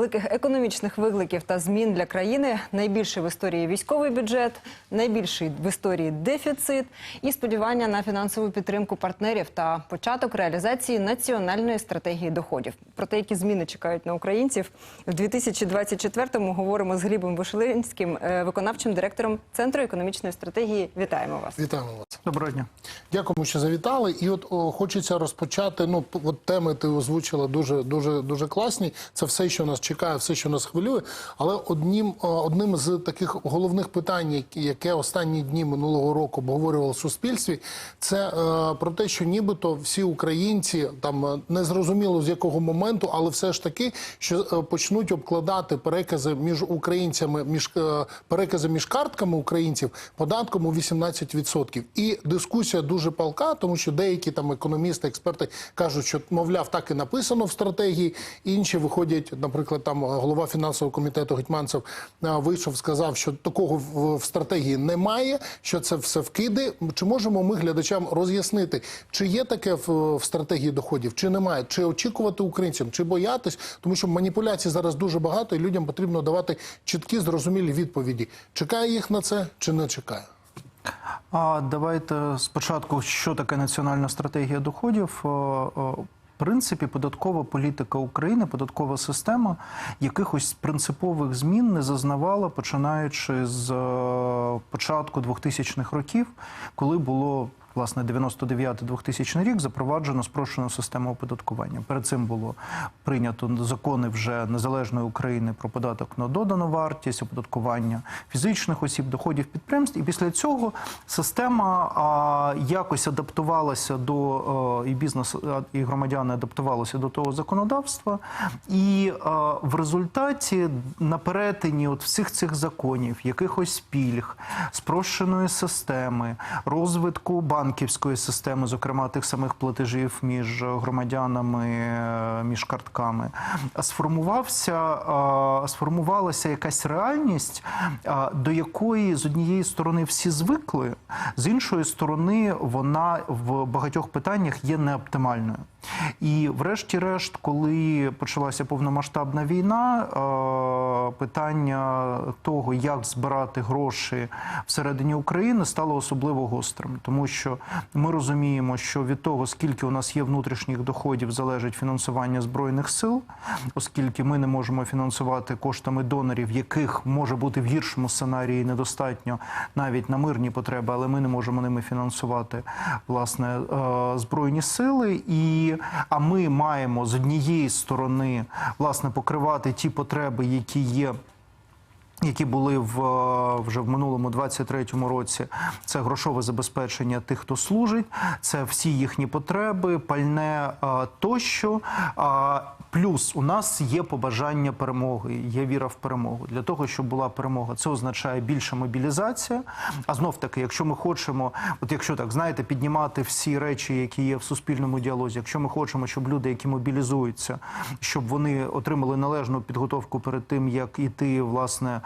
великих економічних викликів та змін для країни найбільший в історії військовий бюджет, найбільший в історії дефіцит і сподівання на фінансову підтримку партнерів та початок реалізації національної стратегії доходів. Про те, які зміни чекають на українців в 2024-му говоримо з Глібом Вишелинським, е, виконавчим директором Центру економічної стратегії. Вітаємо вас. Вітаємо вас. Доброго дня. Дякуємо, що завітали. І от о, хочеться розпочати. Ну, от теми ти озвучила дуже, дуже, дуже класні. Це все, що нас чекає, все, що нас хвилює. Але одним, одним з таких головних питань, яке останні дні минулого року обговорювало в суспільстві, це е, про те, що нібито всі українці там е, не зрозуміло з якого моменту, але все ж таки, що е, почнуть обкладати перекази між українцями, між е, перекази між картками українців податком у 18%. І дискусія дуже палка, тому що деякі там економісти, експерти кажуть, що мовляв, так і написано в стратегії. Інші виходять, наприклад, там голова фінансового комітету Гетьманцев е, вийшов, сказав, що такого в, стратегії немає, що це все вкиди. Чи можемо ми глядачам роз'яснити, чи є таке в, в стратегії доходів, чи немає, чи очікувати українцям, чи боятись, тому що маніпуляцій зараз дуже багато, і людям потрібно давати чіткі, зрозумілі відповіді. Чекає їх на це чи не чекає? А давайте спочатку, що таке національна стратегія доходів. Принципі, податкова політика України, податкова система якихось принципових змін не зазнавала, починаючи з е, початку 2000-х років, коли було власне 99-2000 рік запроваджено спрощену систему оподаткування. Перед цим було прийнято закони вже незалежної України про податок на додану вартість, оподаткування фізичних осіб, доходів підприємств. І після цього система а, якось адаптувалася до е, і бізнес, а, і громадяни адаптувалися до того законодавства. І е, в результаті на перетині от всіх цих законів, якихось пільг, спрощеної системи, розвитку банківської системи, зокрема тих самих платежів між громадянами, е, між картками, сформувався, сформувалася якась реальність, до якої з однієї сторони всі звикли, з іншої сторони, вона в багатьох питаннях є неоптимальною. І, врешті-решт, коли почалася повномасштабна війна, питання того, як збирати гроші всередині України, стало особливо гострим, тому що ми розуміємо, що від того, скільки у нас є внутрішніх доходів, залежить фінансування збройних сил, оскільки ми не можемо фінансувати коштами донорів, яких може бути в гіршому сценарії недостатньо навіть на мирні потреби, але ми не можемо ними фінансувати власне е, збройні сили. І а ми маємо з однієї сторони власне покривати ті потреби, які є. Які були в е, вже в минулому 23-му році, це грошове забезпечення тих, хто служить, це всі їхні потреби, пальне е, тощо. Плюс у нас є побажання перемоги, є віра в перемогу. Для того, щоб була перемога, це означає більша мобілізація. А знов таки, якщо ми хочемо, от якщо так знаєте, піднімати всі речі, які є в суспільному діалозі, якщо ми хочемо, щоб люди, які мобілізуються, щоб вони отримали належну підготовку перед тим, як іти власне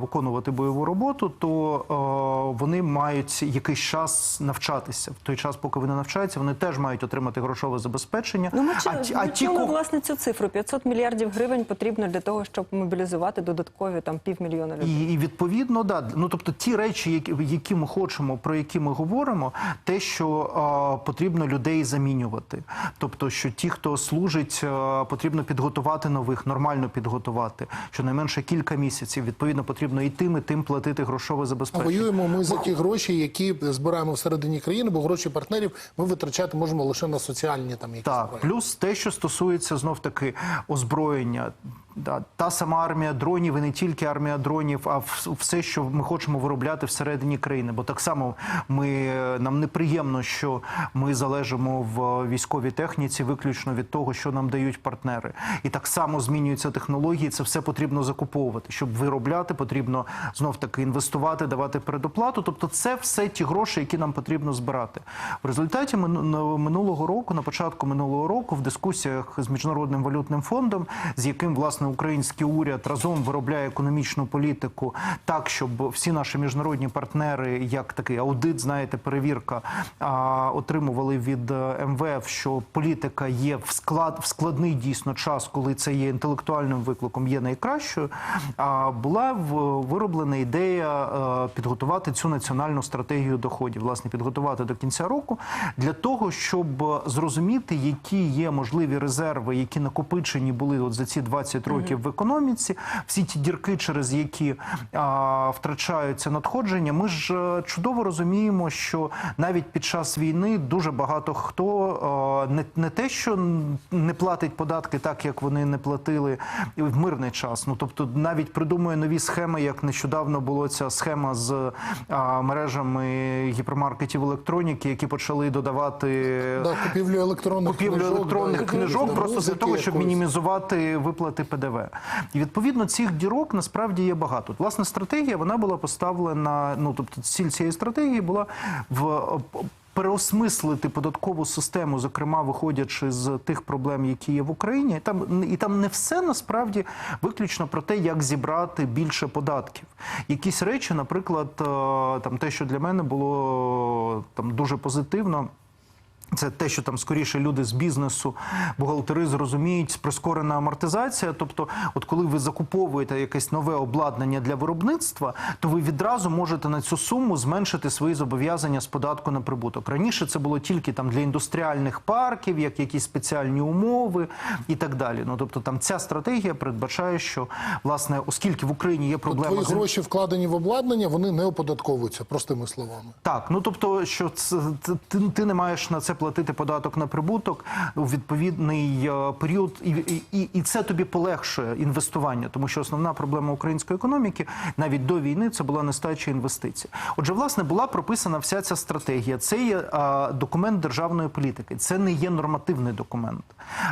виконувати бойову роботу, то вони мають якийсь час навчатися. В той час, поки вони навчаються, вони теж мають отримати грошове забезпечення. Ну, ми, а, ті- а ми ті, чули, власне цю цифру. 500 мільярдів гривень потрібно для того, щоб мобілізувати додаткові там півмільйона людей. І, і відповідно, да, ну тобто ті речі, які, які ми хочемо, про які ми говоримо, те, що а, потрібно людей замінювати. Тобто, що ті, хто служить, а, потрібно підготувати нових, нормально підготувати. Щонайменше кілька місяців. Відповідно, потрібно і тим, і тим платити грошове забезпечення. воюємо ми за ті гроші, які збираємо всередині країни, бо гроші партнерів ми витрачати можемо лише на соціальні там якісь Так, плюс те, що стосується знов таки озброєння. Да, та сама армія дронів, і не тільки армія дронів, а все, що ми хочемо виробляти всередині країни. Бо так само ми нам неприємно, що ми залежимо в військовій техніці виключно від того, що нам дають партнери. І так само змінюються технології. Це все потрібно закуповувати. Щоб виробляти, потрібно знов таки інвестувати, давати передоплату. Тобто, це все ті гроші, які нам потрібно збирати. В результаті мину- минулого року, на початку минулого року, в дискусіях з міжнародним валютним фондом, з яким власне український уряд разом виробляє економічну політику так, щоб всі наші міжнародні партнери, як такий аудит, знаєте, перевірка, отримували від е, МВФ, що політика є в склад в складний дійсно час, коли це є інтелектуальним викликом, є найкращою. А була вироблена ідея е, підготувати цю національну стратегію доходів, власне, підготувати до кінця року для того, щоб зрозуміти, які є можливі резерви, які накопичені були от за ці 20 років в економіці, всі ті дірки, через які а, втрачаються надходження. Ми ж е, чудово розуміємо, що навіть під час війни дуже багато хто е, не, не те, що не платить податки так, як вони не платили в мирний час. Ну тобто навіть придумує нові схеми, як нещодавно було ця схема з а, мережами гіпермаркетів електроніки, які почали додавати Да, купівлю електронних купівлю книжок, електронних да, книжок просто для того, щоб якоїсь. мінімізувати виплати ПДВ. І відповідно цих дірок насправді є багато. Власне, стратегія вона була поставлена. Ну тобто, ціль цієї стратегії була в е, переосмислити податкову систему, зокрема виходячи з тих проблем, які є в Україні. Там і там не все насправді виключно про те, як зібрати більше податків. Якісь речі, наприклад, е, там те, що для мене було там дуже позитивно. Це те, що там скоріше люди з бізнесу, бухгалтери зрозуміють, прискорена амортизація. Тобто, от коли ви закуповуєте якесь нове обладнання для виробництва, то ви відразу можете на цю суму зменшити свої зобов'язання з податку на прибуток. Раніше це було тільки там для індустріальних парків, як якісь спеціальні умови і так далі. Ну тобто, там ця стратегія передбачає, що власне, оскільки в Україні є проблема Твої з гроші вкладені в обладнання, вони не оподатковуються, простими словами. Так, ну тобто, що це, це- ти, ти не маєш на це платити податок на прибуток у відповідний е, період, і, і, і, це тобі полегшує інвестування, тому що основна проблема української економіки навіть до війни це була нестача інвестицій. Отже, власне, була прописана вся ця стратегія. Це є а, документ державної політики, це не є нормативний документ,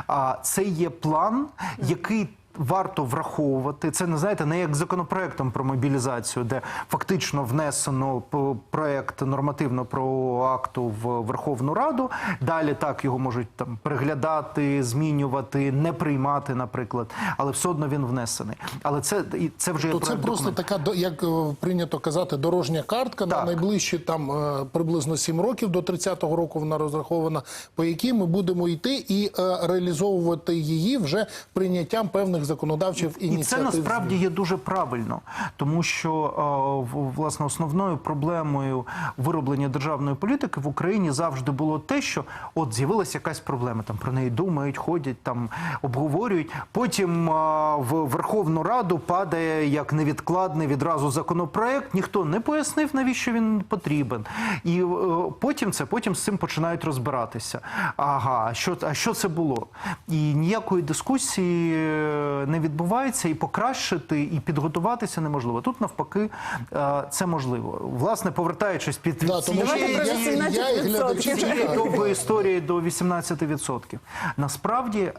а це є план, який варто враховувати. Це не знаєте, не як законопроектом про мобілізацію, де фактично внесено проект нормативно про акту в Верховну Раду. Далі так його можуть там переглядати, змінювати, не приймати, наприклад, але все одно він внесений. Але це і це вже є То це просто така, як е, прийнято казати, дорожня картка на найближчі там е, приблизно 7 років до 30-го року вона розрахована, по якій ми будемо йти і е, реалізовувати її вже прийняттям певних законодавчих І це насправді є дуже правильно, тому що е, власне основною проблемою вироблення державної політики в Україні завжди було те, що от з'явилася якась проблема, там про неї думають, ходять, там обговорюють. Потім е, в Верховну Раду падає як невідкладний відразу законопроект. Ніхто не пояснив, навіщо він потрібен. І е, потім це потім з цим починають розбиратися. Ага, що, а що це було? І ніякої дискусії не відбувається, і покращити, і підготуватися неможливо. Тут навпаки е, це можливо. Власне, повертаючись під Да, тому що я, я, я і глядачі до історії до 18%. Насправді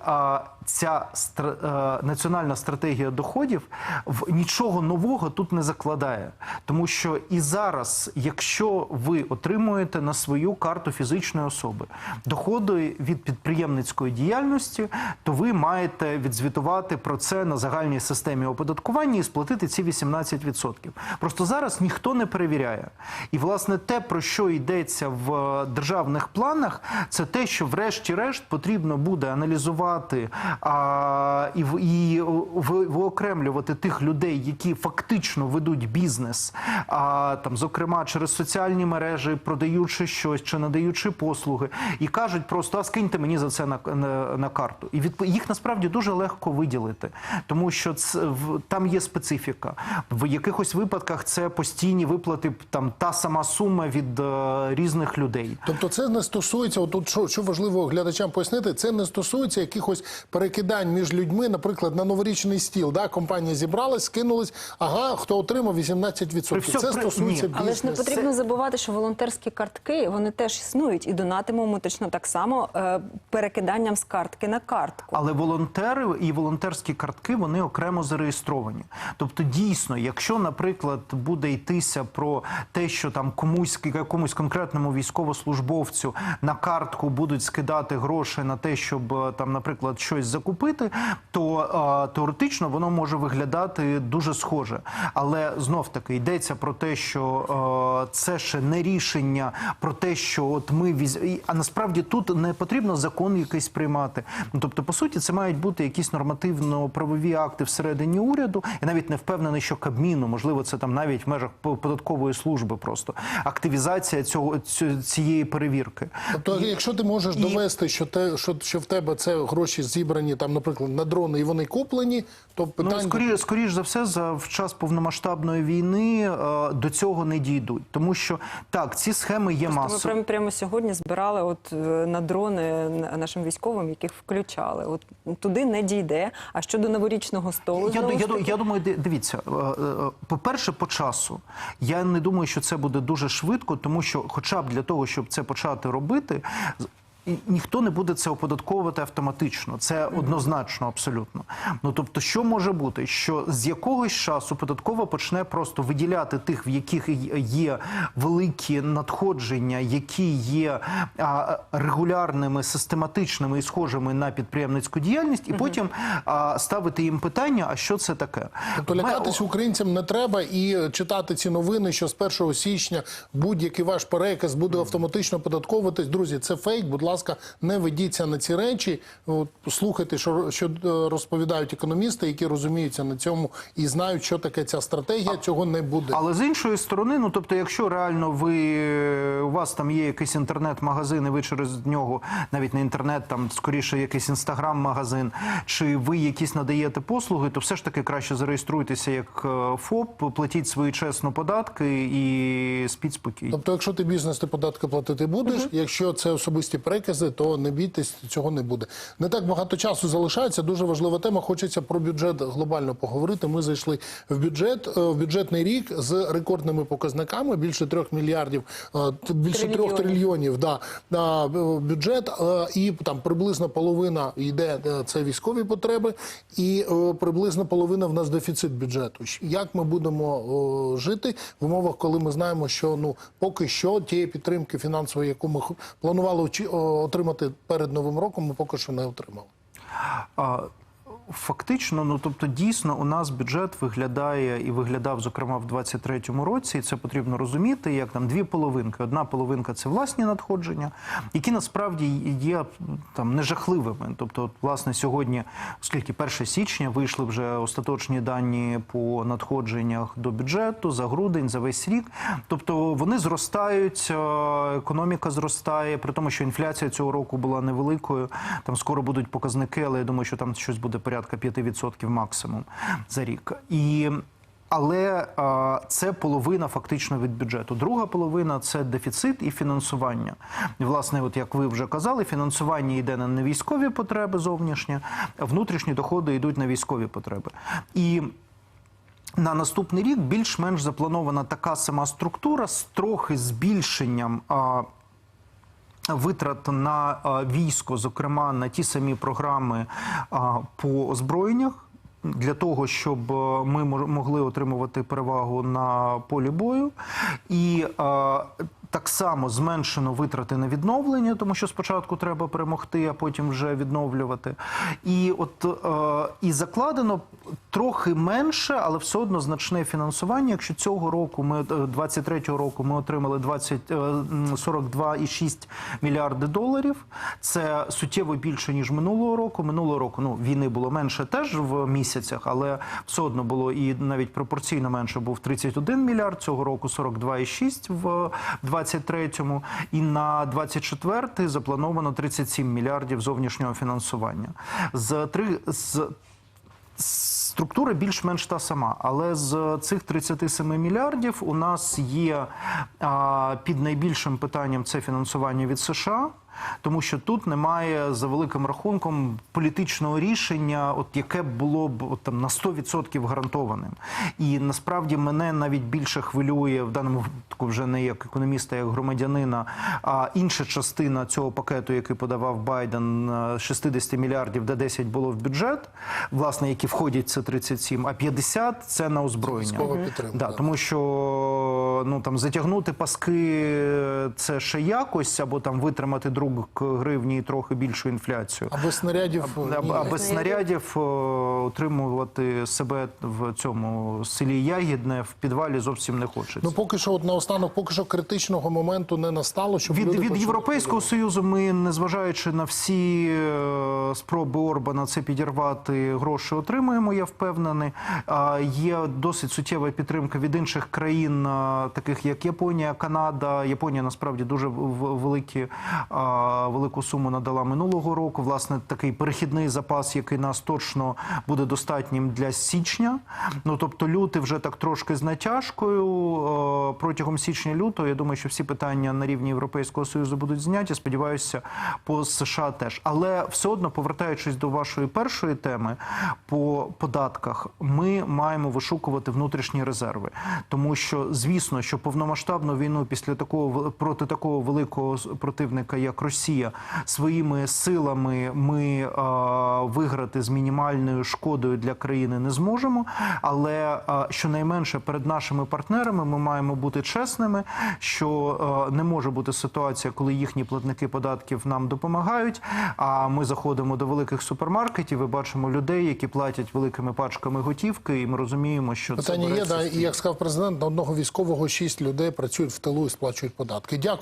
ця стра- е, національна стратегія доходів в нічого нового тут не закладає, тому що і зараз, якщо ви отримуєте на свою карту фізичної особи доходи від підприємницької діяльності, то ви маєте відзвітувати про це на загальній системі оподаткування і сплатити ці 18%. Просто зараз ніхто не перевіряє. І власне те, про що йдеться в державних планах, це те, що врешті-решт потрібно буде аналізувати а, і, і виокремлювати тих людей, які фактично ведуть бізнес, а, там, зокрема через соціальні мережі, продаючи щось чи надаючи послуги, і кажуть просто, а скиньте мені за це на, на, на карту. І відп... їх насправді дуже легко виділити, тому що це, в, там є специфіка. В якихось випадках це постійні виплати, там та сама сума від е, різних людей. Тобто це не стосується, от тут що, що важливо глядачам пояснити, це не стосується якихось перекидань між людьми, наприклад, на новорічний стіл. Да? Компанія зібралась, скинулась, ага, хто отримав 18%. При це при- стосується ні. Але ж не потрібно забувати, що волонтерські картки вони теж існують, і донатимемо точно так само е, перекиданням з картки на картку. Але волонтери і волонтерські картки вони окремо зареєстровані. Тобто, дійсно, якщо, наприклад, буде йтися про те, що там комусь якомусь конкретному військовослужбовцю на картку будуть скидати гроші на те, щоб е, там, наприклад, щось закупити, то е, теоретично воно може виглядати дуже схоже. Але знов таки йдеться про те, що е, це ще не рішення про те, що от ми віз... а насправді тут не потрібно закон якийсь приймати. Ну тобто, по суті, це мають бути якісь нормативно-правові акти всередині уряду. Я навіть не впевнений, що Кабміну, можливо, це там навіть в межах по- податкової служби, просто активізація цього цієї перевірки. Тобто, якщо ти можеш І- довести, що те, що, що в тебе це гроші зібрані там, наприклад, на дрони, і вони куплені, то питання Ну, скоріше, скоріш за все, за в час повномасштабної війни е, до цього не дійдуть, тому що так, ці схеми є Просто ми прямо, прямо сьогодні збирали от е, на дрони нашим військовим, яких включали. От туди не дійде. А щодо новорічного столу, Я, я, я, я думаю, дивіться, е, е, по-перше, по часу. Я не думаю, що це буде дуже швидко, тому що, хоча б для того, щоб це почати робити, ніхто не буде це оподатковувати автоматично. Це однозначно, абсолютно. Ну тобто, що може бути? Що з якогось часу податкова почне просто виділяти тих, в яких є великі надходження, які є а, регулярними, систематичними і схожими на підприємницьку діяльність, і потім а, ставити їм питання: а що це таке? Тобто лякатись українцям не треба і читати ці новини, що з 1 січня будь-який ваш переказ буде автоматично податковуватись. Друзі, це фейк. Будь ласка, не ведіться на ці речі. От, слухайте, що, що е, розповідають економісти, які розуміються на цьому і знають, що таке ця стратегія. Цього не буде. Але з іншої сторони, ну тобто, якщо реально ви е, у вас там є якийсь інтернет-магазин, і ви через нього навіть не інтернет, там скоріше якийсь інстаграм-магазин, чи ви якісь надаєте послуги, то все ж таки краще зареєструйтеся як е, ФОП, платіть свої чесно податки і спіть спокійно. Тобто, якщо ти бізнес, ти податки платити будеш. Якщо це особисті перекази, то не бійтесь, цього не буде. Не так багато часу залишається. Дуже важлива тема. Хочеться про бюджет глобально поговорити. Ми зайшли в бюджет е, в бюджетний рік з рекордними показниками. Більше трьох мільярдів, е, більше трьох Трильйонів. Да, на е, бюджет і там приблизно половина йде це військові потреби, і приблизно половина в нас дефіцит бюджету. Як ми будемо жити в умовах, коли ми знаємо, що ну поки що тієї підтримки фінансової, яку ми планували отримати перед новим роком, ми поки що не отримали. Фактично, ну тобто, дійсно, у нас бюджет виглядає і виглядав, зокрема, в 23-му році. І це потрібно розуміти, як там дві половинки. Одна половинка це власні надходження, які насправді є там нежахливими. Тобто, от, власне, сьогодні, оскільки 1 січня вийшли вже остаточні дані по надходженнях до бюджету за грудень, за весь рік. Тобто вони зростають, е, економіка зростає, при тому, що інфляція цього року була невеликою. Там скоро будуть показники, але я думаю, що там щось буде порядка 5% максимум за рік. І але е, це половина фактично від бюджету. Друга половина це дефіцит і фінансування. Власне, от як ви вже казали, фінансування йде на невійськові потреби зовнішні, а внутрішні доходи йдуть на військові потреби. І на наступний рік більш-менш запланована така сама структура з трохи збільшенням. А, Витрат на військо, зокрема на ті самі програми по озброєннях, для того, щоб е, ми могли отримувати перевагу на полі бою, і так само зменшено витрати на відновлення, тому що спочатку треба перемогти, а потім вже відновлювати. І от е, і закладено трохи менше, але все одно значне фінансування. Якщо цього року ми е, 23-го року ми отримали 20, е, м, 42,6 мільярди доларів. Це суттєво більше ніж минулого року. Минулого року ну війни було менше теж в місяцях, але все одно було і навіть пропорційно менше був 31 мільярд. Цього року 42,6 в 23-му. І на 24-й заплановано 37 мільярдів зовнішнього фінансування. З три з Структура більш-менш та сама, але з цих 37 мільярдів у нас є а, під найбільшим питанням це фінансування від США. Тому що тут немає за великим рахунком політичного рішення, от яке було б от, там на 100% гарантованим. І насправді мене навіть більше хвилює в даному випадку вже не як економіста, як громадянина, а інша частина цього пакету, який подавав Байден, е, 60 мільярдів, де 10 було в бюджет, власне, які входять це 37, а 50 – це на озброєння. Да, да. тому що ну там затягнути паски е, це ще якось, або там витримати друг гривні і трохи більшу інфляцію. А без снарядів А, а без снарядів е, утримувати себе в цьому селі Ягідне в підвалі зовсім не хочеться. Ну поки що, от наостанок, поки що критичного моменту не настало, щоб Від, люди від Європейського союзу ми, незважаючи на всі е, спроби Орбана це підірвати, гроші отримуємо. Я впевнений. А є досить суттєва підтримка від інших країн, е, таких як Японія, Канада. Японія насправді дуже великі, а, велику суму надала минулого року. Власне, такий перехідний запас, який нас точно буде достатнім для січня. Ну тобто, лютий вже так трошки з натяжкою. Е, Протягом січня-лютого я думаю, що всі питання на рівні Європейського союзу будуть зняті. Сподіваюся, по США теж. Але все одно, повертаючись до вашої першої теми, по податках ми маємо вишукувати внутрішні резерви, тому що звісно, що повномасштабну війну після такого проти такого великого противника, як Росія, своїми силами ми а, виграти з мінімальною шкодою для країни не зможемо. Але а, щонайменше перед нашими партнерами ми маємо бути чесними, що а, не може бути ситуація, коли їхні платники податків нам допомагають. А ми заходимо до великих супермаркетів і бачимо людей, які платять великими пачками готівки, і ми розуміємо, що це Питання є, да, і як сказав президент, на одного військового шість людей працюють в тилу і сплачують податки. Дякую.